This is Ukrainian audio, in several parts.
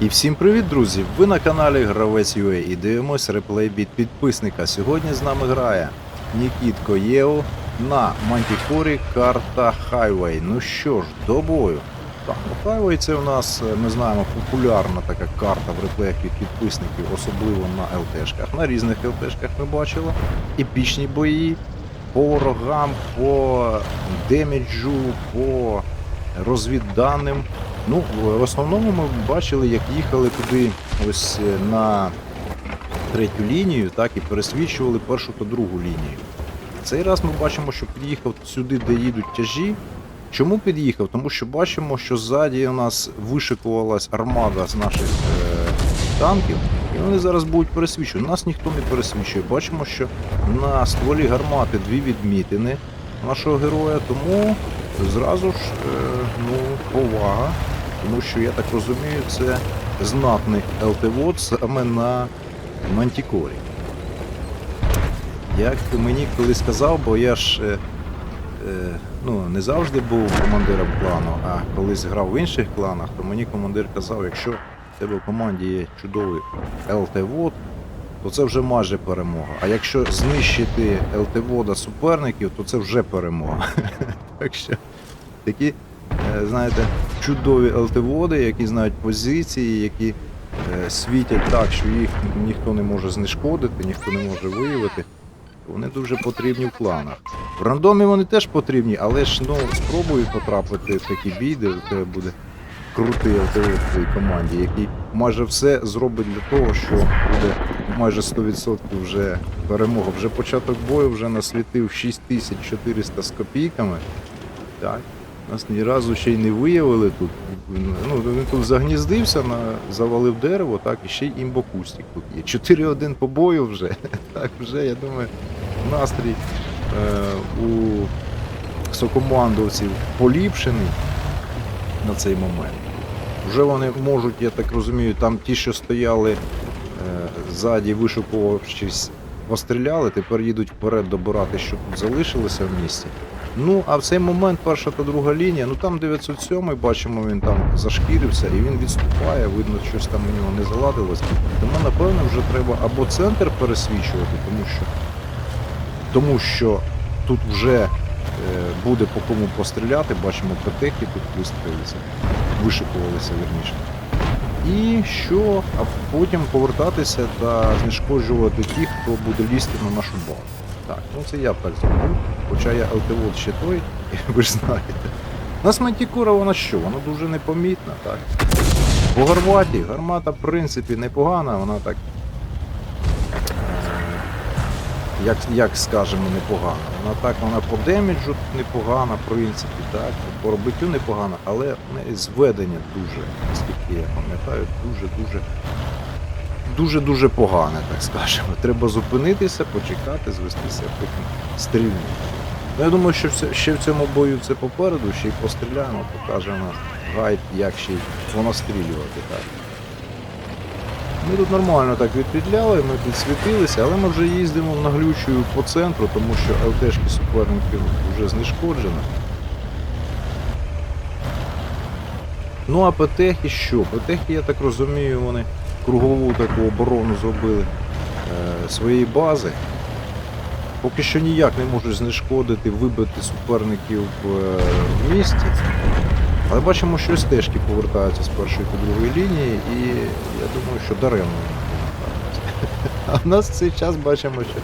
І всім привіт, друзі! Ви на каналі Гравець UA і дивимось реплей від підписника. Сьогодні з нами грає Нікітко Єо на Мантікорі карта Highway. Ну що ж, до бою. Так, ну Highway це у нас, е, ми знаємо, популярна така карта в реплеях від підписників, особливо на ЛТшках. На різних ЛТшках ми бачили. Епічні бої по ворогам, по деміджу, по розвідданим. Ну, в основному ми бачили, як їхали туди ось е, на третю лінію, так, і пересвічували першу та другу лінію. Цей раз ми бачимо, що під'їхав сюди, де їдуть тяжі. Чому під'їхав? Тому що бачимо, що ззаді у нас вишикувалась армада з наших е, танків, і вони зараз будуть пересвічувати. Нас ніхто не пересвічує. Бачимо, що на стволі гармати дві відмітини нашого героя, тому зразу ж е, ну, повага. Тому що я так розумію, це знатний ЛТВОД саме на Мантікорі. Як мені колись сказав, бо я ж е, е, ну, не завжди був командиром клану, а колись грав в інших кланах, то мені командир казав, якщо в тебе в команді є чудовий ЛТВОД, то це вже майже перемога. А якщо знищити ЛТВОДа суперників, то це вже перемога. Так що такі, знаєте, чудові ЛТВОди, які знають позиції, які е, світять так, що їх ніхто не може знешкодити, ніхто не може виявити. Вони дуже потрібні в кланах. В рандомі вони теж потрібні, але ж ну, спробуй потрапити в такі бій, де у тебе буде крутий ЛТВ в твоїй команді, який майже все зробить для того, що буде майже 100% вже перемога. Вже початок бою вже насвітив 6400 з копійками. Так. Нас ні разу ще й не виявили тут. Ну, він тут загніздився, на, завалив дерево, так, і ще й імбокустик тут є. 4-1 по бою вже. Так, вже, я думаю, настрій е, у сокомандовців поліпшений на цей момент. Вже вони можуть, я так розумію, там ті, що стояли е, ззаді, вишукувавшись, постріляли, тепер їдуть вперед добирати, що тут залишилося в місті. Ну, а в цей момент перша та друга лінія, ну там 907 бачимо, він там зашкірився і він відступає, видно, щось там у нього не заладилось. Тому, напевно, вже треба або центр пересвічувати, тому що, тому що тут вже е, буде по кому постріляти, бачимо, петехи тут вистрілилися, вишикувалися верніше. І що, а потім повертатися та знешкоджувати тих, хто буде лізти на нашу базу. Так, ну це я б. Хоча я ЛТВОД ще той, ви ж знаєте. У нас мантікура вона що? Вона дуже непомітна, так. По гарматі, гармата, в принципі, непогана, вона так. Як, як скажемо, непогана. Вона так, вона по деміджу непогана, в принципі, так, по робиттю непогана, але зведення дуже, наскільки я пам'ятаю, дуже-дуже дуже-дуже погане, так скажемо. Треба зупинитися, почекати, звестися, потім стрільнути. Ну, я думаю, що ще в цьому бою це попереду, ще й постріляємо, покаже нам гайд, як ще й понастрілювати. Так. Ми тут нормально так відпідляли, ми підсвітилися, але ми вже їздимо наглючою по центру, тому що ЛТшки суперників вже знешкоджено. Ну а ПТХи що? ПТХи, я так розумію, вони кругову таку оборону зробили е, своєї бази. Поки що ніяк не можуть знешкодити, вибити суперників е, в місті. Але бачимо, що стежки повертаються з першої та другої лінії, і я думаю, що даремно. А в нас в цей час бачимо, що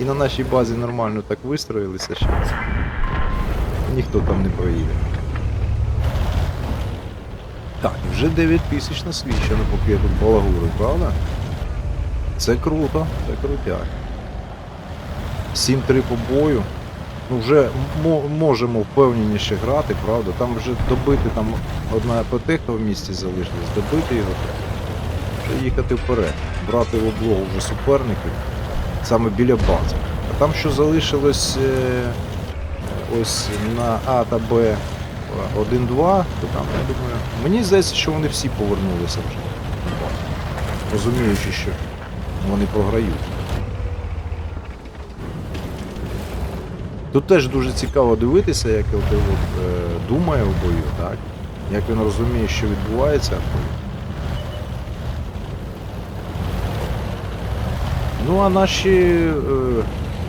і на нашій базі нормально так вистроїлися, що ніхто там не проїде. Так, вже 9 тисяч насвічено, поки я тут балагурю, правда? Це круто, це крутяк. 7-3 по бою. Ну вже можемо впевненіше грати, правда? Там вже добити там одна ПТХ в місті залишилась, добити його. Вже їхати вперед, брати в облогу вже суперників саме біля бази. А там що залишилось е, ось на А та Б один-два, то там, я думаю, мені здається, що вони всі повернулися вже. Розуміючи, що вони програють. Тут теж дуже цікаво дивитися, як ЛТВ е, думає в бою, так? як він розуміє, що відбувається. в бою. Ну а наші е,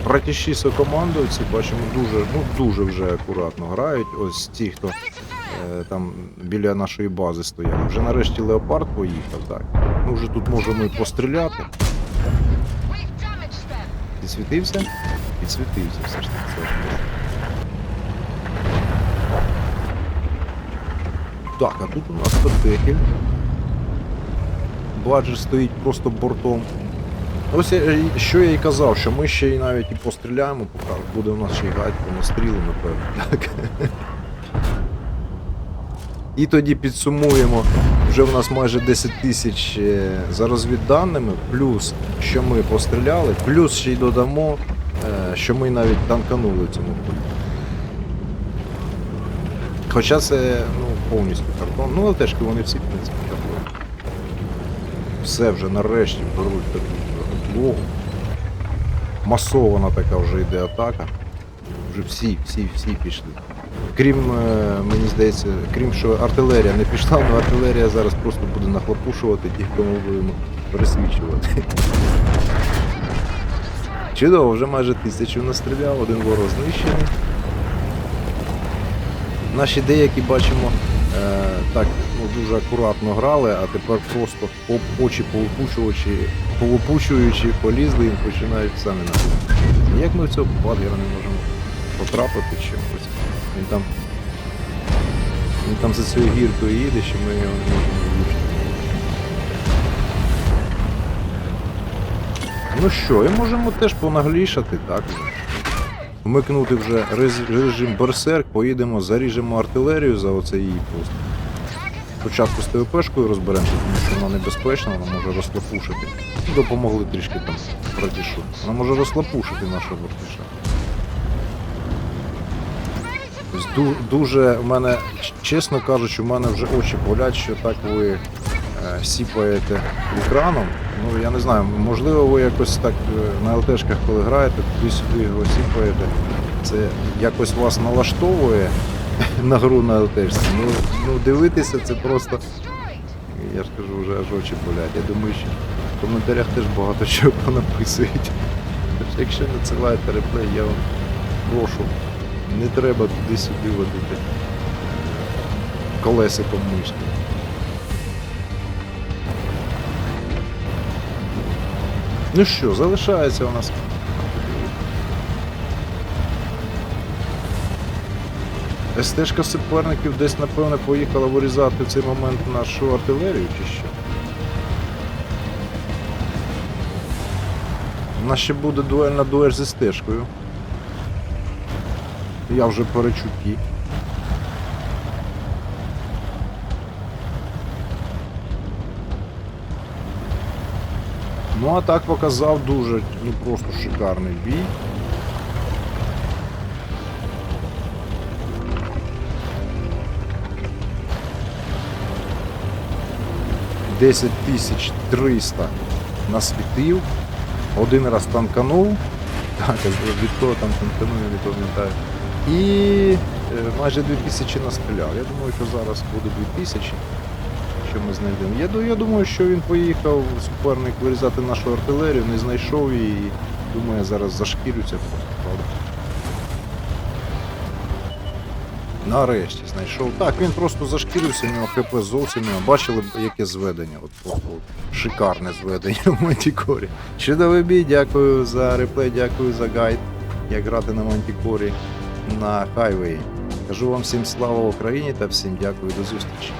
братіші сокомандовці, бачимо, дуже, ну, дуже вже акуратно грають. Ось ті, хто е, там біля нашої бази стояли. Вже нарешті леопард поїхав, так. Ми вже тут можемо і постріляти. Підсвітився? Підсвітився все ж таки. Так, а тут у нас Петехель. Бладжер стоїть просто бортом. Ось я- що я і казав, що ми ще й навіть і постріляємо, поки буде у нас ще й гать по стріли, напевно. Так. І тоді підсумуємо, вже в нас майже 10 тисяч е, за розвідданими, плюс що ми постріляли, плюс ще й додамо, е, що ми навіть танканули цьому полі. Хоча це ну, повністю картон. Ну, але теж вони всі, в принципі, картон. Все вже нарешті беруть таку облогу. Масована така вже йде атака. Вже всі, всі, всі пішли. Крім, е, мені здається, крім що артилерія не пішла, але артилерія зараз просто буде нахлопушувати тих, кому будемо пересвічувати. Чудово, вже майже тисячу настріляв, один ворог знищений. Наші деякі бачимо е, так ну, дуже акуратно грали, а тепер просто оп- очі повипучувачі, повипучуючи, полізли і починають самі нас. Як ми в цього падгера не можемо потрапити чимось? Він там. Він там за цією гіркою їде, що ми його не можемо влучити. Ну що, і можемо теж понаглішати, так. Вмикнути вже режим Берсерк, поїдемо, заріжемо артилерію за оцей її пост. Спочатку з ТВПшкою розберемося, тому що вона небезпечна, вона може розклапушити. Допомогли трішки там братішу. Вона може розклапушити нашого братіша. Ду- Дуже в мене, чесно кажучи, у мене вже очі болять, що так ви е, сіпаєте екраном. Ну я не знаю, можливо, ви якось так е, на ЛТшках, коли граєте, туди-сюди його сіпаєте. Це якось вас налаштовує на гру на ЛТшці. Ну, ну дивитися це просто. Я ж кажу, вже аж очі болять. Я думаю, що в коментарях теж багато чого понаписують. Якщо надсилаєте реплей, я вам прошу, не треба туди-сюди водити колесиком мишки. Ну що, залишається у нас. СТшка суперників десь, напевно, поїхала вирізати в цей момент нашу артилерію чи що? У нас ще буде дуельна дуель з СТшкою. Я вже перечутті. Ну а так показав дуже ну просто шикарний бій. Десять тисяч триста насвітив, один раз танканув, так, від кого там танканув, не пам'ятаю. І е, майже 2000 настріляв. Я думаю, що зараз буде 2000, що ми знайдемо. Я, я думаю, що він поїхав суперник вирізати нашу артилерію, не знайшов її. Думаю, зараз зашкірюся Нарешті знайшов. Так, він просто зашкірився, у нього ХП зовсім нема. Бачили яке зведення. От просто шикарне зведення в Мантікорі. Чудовий бій, дякую за реплей, дякую за гайд, як грати на Мантікорі на хайвеї. Кажу вам всім слава Україні та всім дякую до зустрічі.